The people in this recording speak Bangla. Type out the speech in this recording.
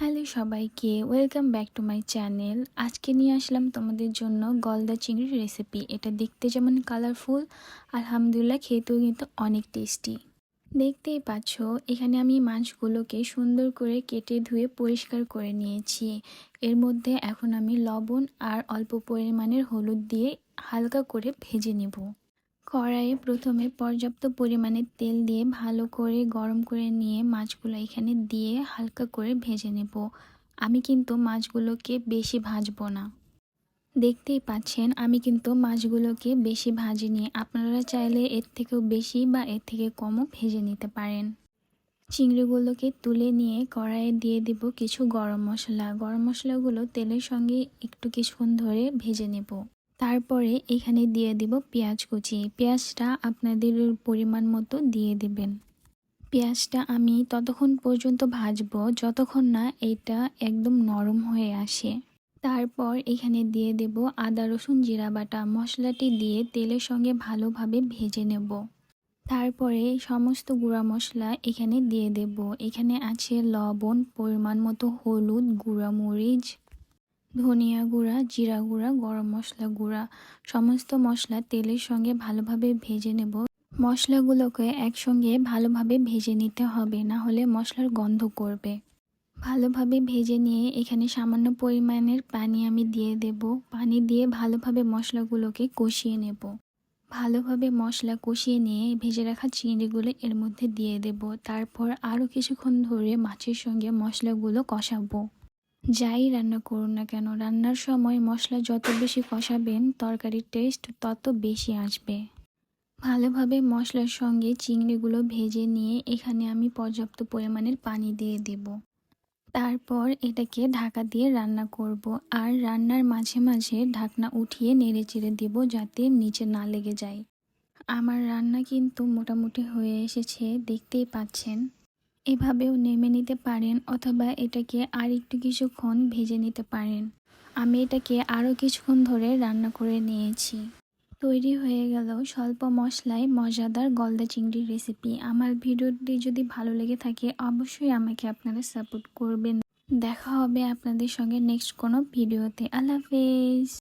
হ্যালো সবাইকে, welcome back to my channel. আজকে নিয়ে আসলাম তোমাদের জন্য গলদা চিংড়ির রেসিপি। এটা দেখতে যেমন কালারফুল, আলহামদুলিল্লাহ খেতেও কিন্তু অনেক টেস্টি। দেখতেই পাচ্ছ, এখানে আমি মাছগুলোকে সুন্দর করে কেটে ধুয়ে পরিষ্কার করে নিয়েছি। এর মধ্যে এখন আমি লবণ আর অল্প পরিমাণের হলুদ দিয়ে হালকা করে ভেজে নেব। কড়াইয়ে প্রথমে পর্যাপ্ত পরিমাণে তেল দিয়ে ভালো করে গরম করে নিয়ে মাছগুলো এখানে দিয়ে হালকা করে ভেজে নেব। আমি কিন্তু মাছগুলোকে বেশি ভাজবো না। দেখতেই পাচ্ছেন, আমি কিন্তু মাছগুলোকে বেশি ভাজিনি। আপনারা চাইলে এর থেকেও বেশি বা এর থেকে কমও ভেজে নিতে পারেন। চিংড়িগুলোকে তুলে নিয়ে কড়াইয়ে দিয়ে দিব কিছু গরম মশলা। গরম মশলাগুলো তেলের সঙ্গে একটু কিছুক্ষণ ধরে ভেজে নেব। তারপরে এখানে দিয়ে দিব পেঁয়াজ কুচি। পেঁয়াজটা আপনাদের পরিমাণ মতো দিয়ে দিবেন। পেঁয়াজটা আমি ততক্ষণ পর্যন্ত ভাজবো, যতক্ষণ না এটা একদম নরম হয়ে আসে। তারপর এখানে দিয়ে দেব আদা, রসুন, জিরা বাটা। মশলাটি দিয়ে তেলের সঙ্গে ভালোভাবে ভেজে নেব। তারপরে সমস্ত গুঁড়া মশলা এখানে দিয়ে দেব। এখানে আছে লবণ, পরিমাণ মতো হলুদ, গুঁড়া মরিচ ধনিয়া গুঁড়া, জিরা গুঁড়া, গরম মশলা গুঁড়া, সমস্ত মশলা তেলের সঙ্গে ভালোভাবে ভেজে নেব। মশলাগুলোকে একসঙ্গে ভালোভাবে ভেজে নিতে হবে, না হলে মশলার গন্ধ করবে। ভালোভাবে ভেজে নিয়ে এখানে সামান্য পরিমাণের পানি আমি দিয়ে দেব। পানি দিয়ে ভালোভাবে মশলাগুলোকে কষিয়ে নেব। ভালোভাবে মশলা কষিয়ে নিয়ে ভেজে রাখা চিংড়িগুলো এর মধ্যে দিয়ে দেব। তারপর আরও কিছুক্ষণ ধরে মাছের সঙ্গে মশলাগুলো কষাবো। যাই রান্না করুন না কেন, রান্নার সময় মশলা যত বেশি কষাবেন, তরকারির টেস্ট তত বেশি আসবে। ভালোভাবে মশলার সঙ্গে চিংড়িগুলো ভেজে নিয়ে এখানে আমি পর্যাপ্ত পরিমাণের পানি দিয়ে দেব। তারপর এটাকে ঢাকা দিয়ে রান্না করব আর রান্নার মাঝে মাঝে ঢাকনা উঠিয়ে নেড়ে চেড়ে দেব যাতে নিচে না লেগে যায়। আমার রান্না কিন্তু মোটামুটি হয়ে এসেছে, দেখতেই পাচ্ছেন। এভাবেও নেমে নিতে পারেন অথবা এটাকে আর একটু কিছুক্ষণ ভেজে নিতে পারেন। আমি এটাকে আরও কিছুক্ষণ ধরে রান্না করে নিয়েছি। তৈরি হয়ে গেল স্বল্প মশলায় মজাদার গলদা চিংড়ির রেসিপি। আমার ভিডিওটি যদি ভালো লেগে থাকে, অবশ্যই আমাকে আপনারা সাপোর্ট করবেন। দেখা হবে আপনাদের সঙ্গে নেক্সট কোনো ভিডিওতে। আল্লাহ হাফেজ।